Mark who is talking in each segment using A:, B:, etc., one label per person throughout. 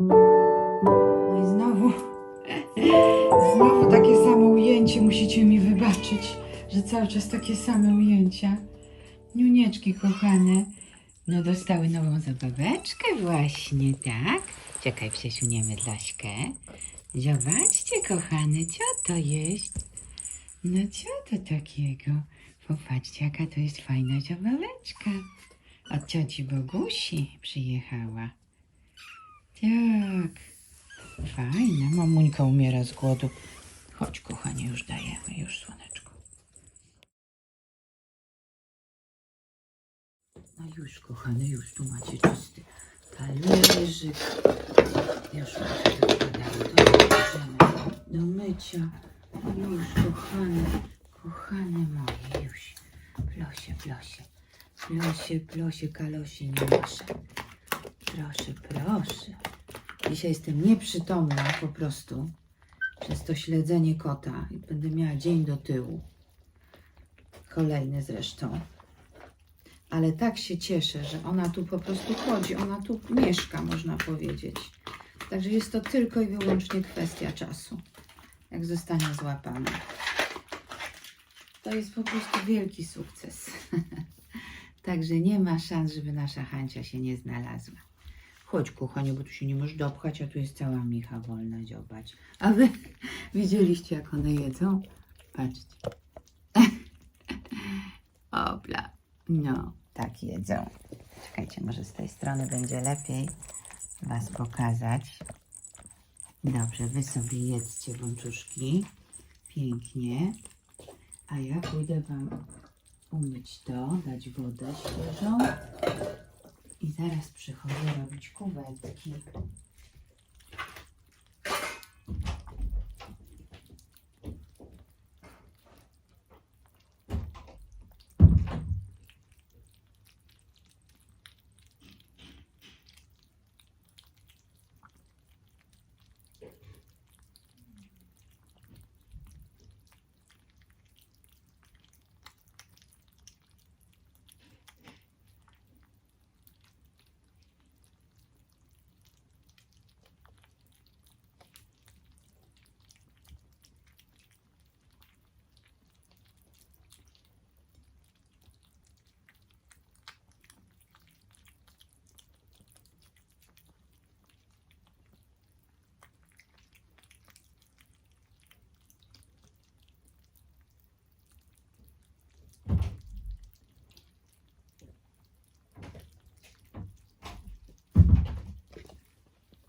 A: No i znowu, znowu takie samo ujęcie. Musicie mi wybaczyć, że cały czas takie same ujęcia. Niunieczki kochane. No dostały nową zabaweczkę właśnie, tak? Czekaj, przesuniemy Dlaśkę. Zobaczcie, kochane, co to jest? No co to takiego? Popatrzcie, jaka to jest fajna zabaweczka. Od cioci Bogusi przyjechała. Tak. Fajna. Mamuńka umiera z głodu. Chodź, kochanie, już dajemy, już słoneczko. No już, kochane, już tu macie czysty talerzyk. Już macie to wkładamy do mycia. Już, kochane, kochane moje, już. Plosie, plosie. Plosie, plosie, kalosie nie muszę. Proszę, proszę. Dzisiaj jestem nieprzytomna po prostu przez to śledzenie kota i będę miała dzień do tyłu. Kolejny zresztą. Ale tak się cieszę, że ona tu po prostu chodzi, ona tu mieszka, można powiedzieć. Także jest to tylko i wyłącznie kwestia czasu, jak zostanie złapana. To jest po prostu wielki sukces. Także nie ma szans, żeby nasza Hancia się nie znalazła. Chodź, kochanie, bo tu się nie możesz dopchać, a tu jest cała micha wolna, zobacz. A wy widzieliście, jak one jedzą? Patrzcie. Opla. No, tak jedzą. Czekajcie, może z tej strony będzie lepiej Was pokazać. Dobrze, Wy sobie jedzcie bączuszki. Pięknie. A ja pójdę Wam umyć to, dać wodę świeżą. I zaraz przychodzę robić kuwetki.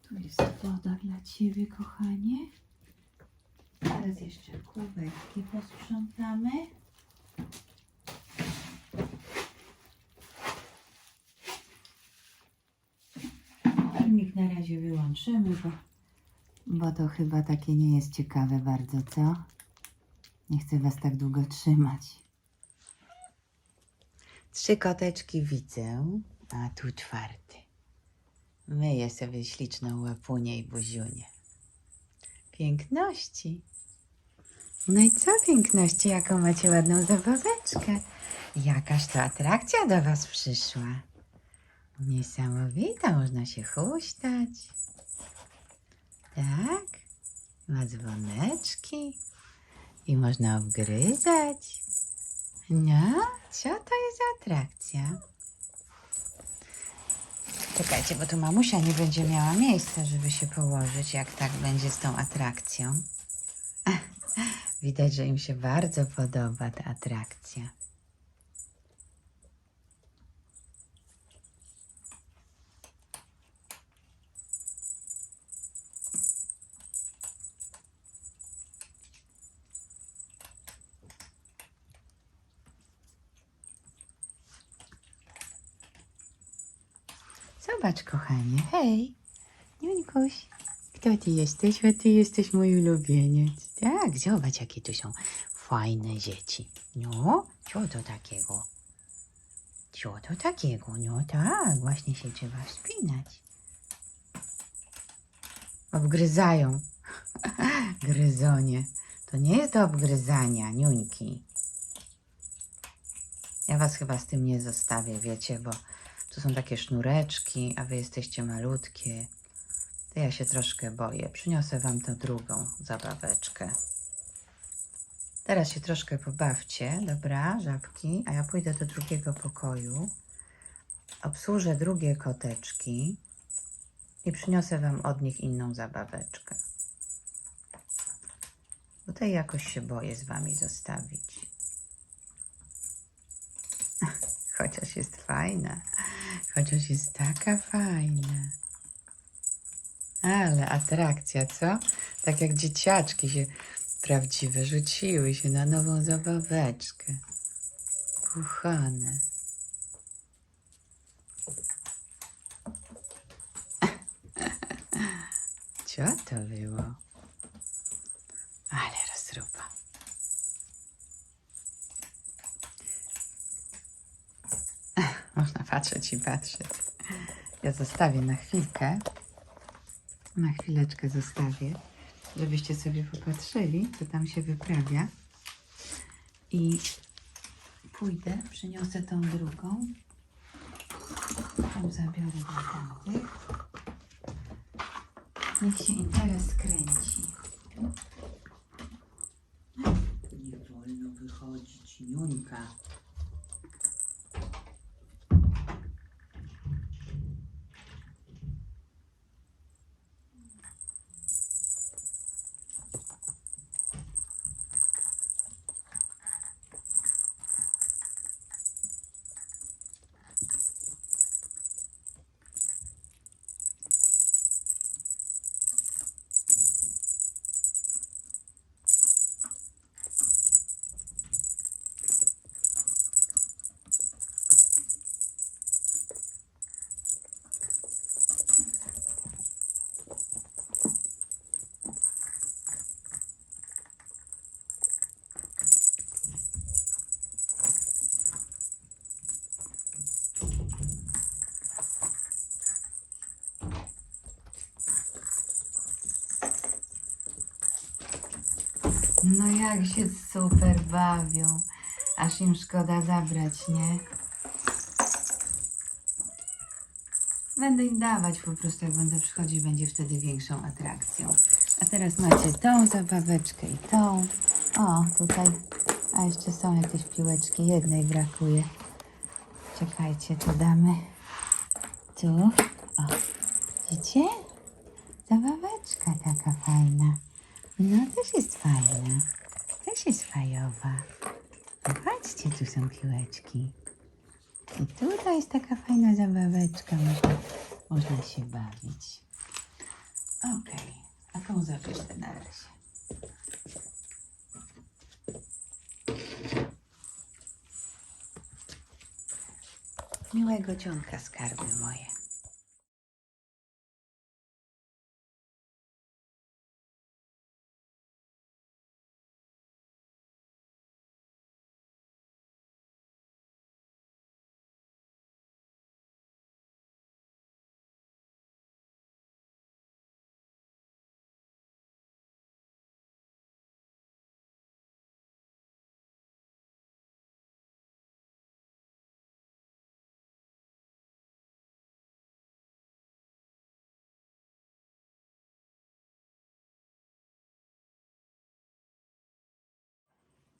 A: Tu jest woda dla Ciebie, kochanie. Teraz jeszcze kubeczki posprzątamy. Filmik na razie wyłączymy, bo, bo to chyba takie nie jest ciekawe bardzo, co? Nie chcę Was tak długo trzymać. Trzy koteczki widzę, a tu czwarty. Myję sobie śliczną łapunię i buziunię. Piękności. No i co piękności, jaką macie ładną zabaweczkę. Jakaż to atrakcja do Was przyszła. Niesamowita, można się huśtać. Tak, ma dzwoneczki i można obgryzać. No, co to jest za atrakcja? Czekajcie, bo tu mamusia nie będzie miała miejsca, żeby się położyć, jak tak będzie z tą atrakcją. Widać, że im się bardzo podoba ta atrakcja. Zobacz, kochanie, hej, Niunkuś, kto ty jesteś? Bo ty jesteś mój ulubieniec. Tak, zobacz, jakie tu są fajne dzieci. No, co to takiego? Co to takiego? No tak, właśnie się trzeba wspinać. Obgryzają. Gryzonie. To nie jest do obgryzania, niuńki. Ja was chyba z tym nie zostawię, wiecie, bo to są takie sznureczki, a wy jesteście malutkie. To ja się troszkę boję. Przyniosę Wam tą drugą zabaweczkę. Teraz się troszkę pobawcie, dobra, żabki, a ja pójdę do drugiego pokoju. Obsłużę drugie koteczki i przyniosę Wam od nich inną zabaweczkę. Bo tej jakoś się boję z Wami zostawić. Chociaż jest fajna. Chociaż jest taka fajna. Ale atrakcja, co? Tak jak dzieciaczki się prawdziwe rzuciły się na nową zabaweczkę. Kochane. Co to było? Patrzeć i patrzeć. Ja zostawię na chwilkę. Na chwileczkę zostawię, żebyście sobie popatrzyli, co tam się wyprawia. I pójdę, przyniosę tą drugą. Tą zabiorę do tamtych. Niech się interes kręci. Nie wolno wychodzić, Niuńka. No jak się super bawią. Aż im szkoda zabrać, nie? Będę im dawać po prostu, jak będę przychodzić, będzie wtedy większą atrakcją. A teraz macie tą zabaweczkę i tą. O, tutaj. A jeszcze są jakieś piłeczki. Jednej brakuje. Czekajcie, to damy tu. O, widzicie? Zabaweczka taka fajna. No, też jest fajna. Też jest fajowa. Zobaczcie, tu są piłeczki. I tutaj jest taka fajna zabaweczka. Można, można się bawić. Okej. A komu zapiszę na razie? Miłego dzionka, skarby moje.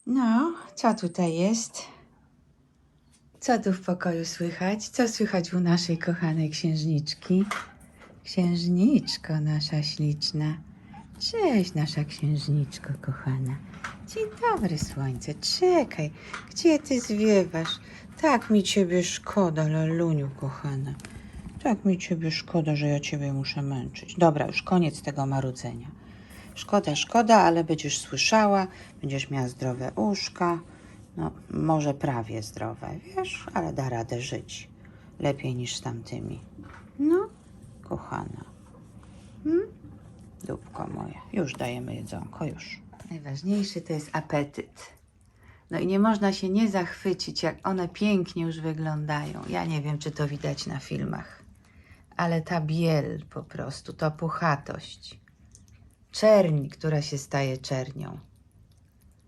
A: No, co tutaj jest? Co tu w pokoju słychać? Co słychać u naszej kochanej księżniczki? Księżniczko nasza śliczna. Cześć, nasza księżniczko kochana. Dzień dobry, słońce. Czekaj, gdzie ty zwiewasz? Tak mi ciebie szkoda, Laluniu kochana. Tak mi ciebie szkoda, że ja ciebie muszę męczyć. Dobra, już koniec tego marudzenia. Szkoda, szkoda, ale będziesz słyszała, będziesz miała zdrowe uszka. No, może prawie zdrowe, wiesz, ale da radę żyć. Lepiej niż z tamtymi. No, kochana. Hmm? Dupko moje. Już dajemy jedzonko, już. Najważniejszy to jest apetyt. No i nie można się nie zachwycić, jak one pięknie już wyglądają. Ja nie wiem, czy to widać na filmach, ale ta biel po prostu, ta puchatość czerń, która się staje czernią.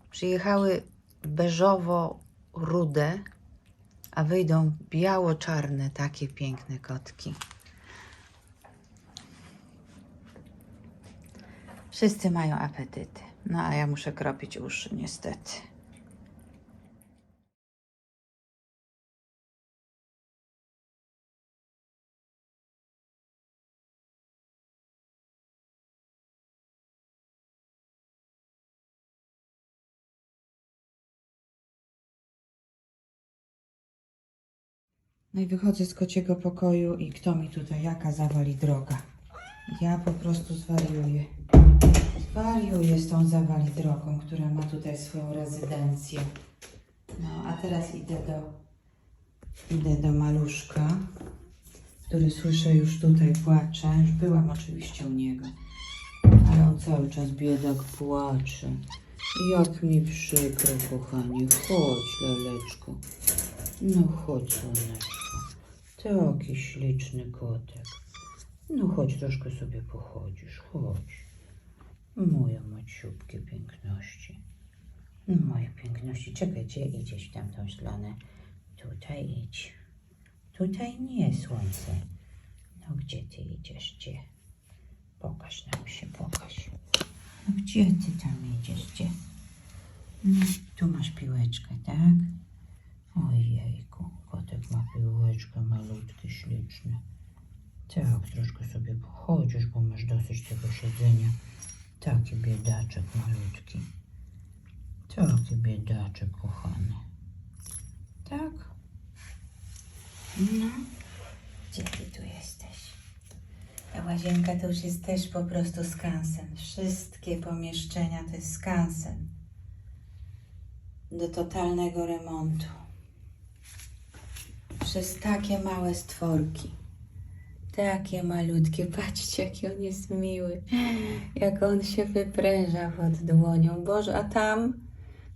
A: Przyjechały beżowo-rude, a wyjdą biało-czarne, takie piękne kotki. Wszyscy mają apetyty. No a ja muszę kropić uszy, niestety. No i wychodzę z kociego pokoju i kto mi tutaj, jaka zawali droga. Ja po prostu zwariuję. Zwariuję z tą zawali drogą, która ma tutaj swoją rezydencję. No, a teraz idę do, idę do maluszka, który słyszę już tutaj płacze. Już byłam oczywiście u niego, ale on cały czas biedak płacze. Jak mi przykro, kochanie. Chodź, laleczko. No chodź, słoneczko. Taki śliczny kotek. No chodź, troszkę sobie pochodzisz, chodź. Moje maciubkie piękności. Moje piękności. Czekaj, gdzie idziesz w tamtą stronę? Tutaj idź. Tutaj nie, słońce. No gdzie ty idziesz, gdzie? Pokaż nam się, pokaż. No gdzie ty tam idziesz, gdzie? No, tu masz piłeczkę, tak? Ojejku, kotek ma piłeczkę malutki, śliczny. Tak, troszkę sobie pochodzisz, bo masz dosyć tego siedzenia. Taki biedaczek malutki. Taki biedaczek, kochany. Tak? No. Gdzie ty tu jesteś? Ta łazienka to już jest też po prostu skansen. Wszystkie pomieszczenia to jest skansen. Do totalnego remontu. Przez takie małe stworki. Takie malutkie. Patrzcie, jaki on jest miły. Jak on się wypręża pod dłonią. Boże, a tam,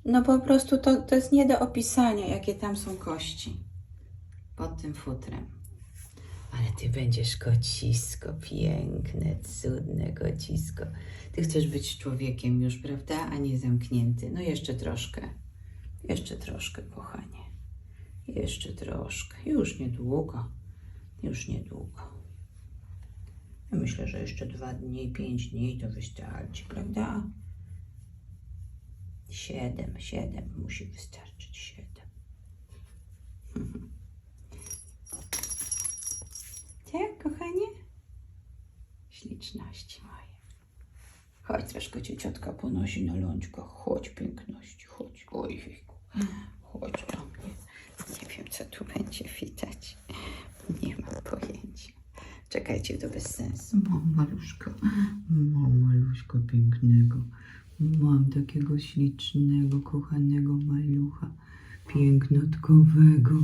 A: no po prostu to, to jest nie do opisania, jakie tam są kości. Pod tym futrem. Ale ty będziesz kocisko, piękne, cudne kocisko. Ty chcesz być człowiekiem już, prawda? A nie zamknięty. No jeszcze troszkę. Jeszcze troszkę, kochanie. Jeszcze troszkę. Już niedługo. Już niedługo. Ja myślę, że jeszcze dwa dni, pięć dni to wystarczy, prawda? Siedem, siedem musi wystarczyć, siedem. Tak, kochanie? Śliczności moje. Chodź, troszkę cię ciotka ponosi na lączkach. Chodź, piękności, chodź. Ojejku. Chodź do mnie. Nie wiem, co tu będzie widać. Nie mam pojęcia. Czekajcie, to bez sensu. Mam maluszka. Mam maluszka pięknego. Mam takiego ślicznego, kochanego malucha. Pięknotkowego.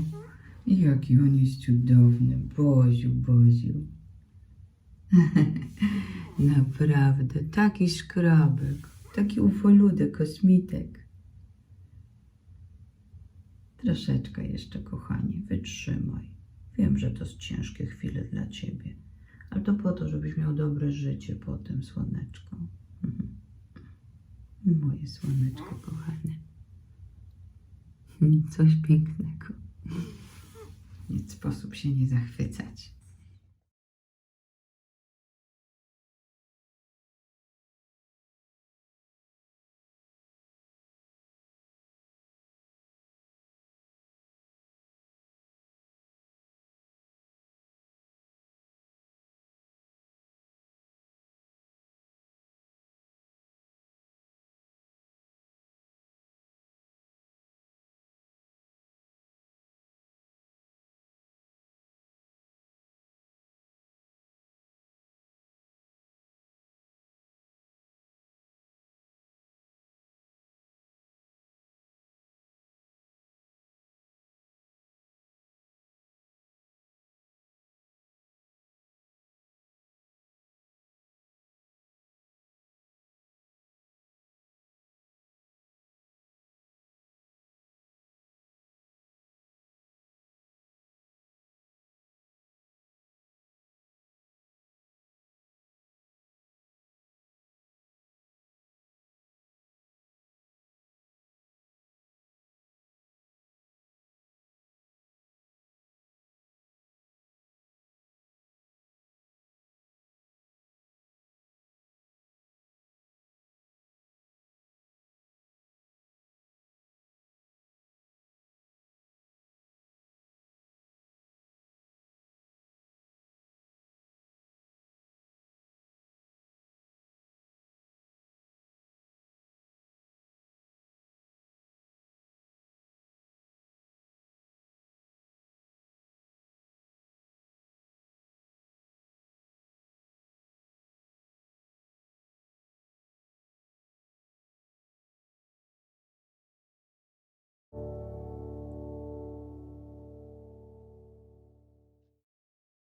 A: Jaki on jest cudowny. Boziu, Boziu. Naprawdę, taki szkrabek. Taki ufoludek, kosmitek. Troszeczkę jeszcze, kochanie, wytrzymaj. Wiem, że to są ciężkie chwile dla ciebie, ale to po to, żebyś miał dobre życie potem, słoneczko. Moje słoneczko kochane. Coś pięknego. Nic sposób się nie zachwycać.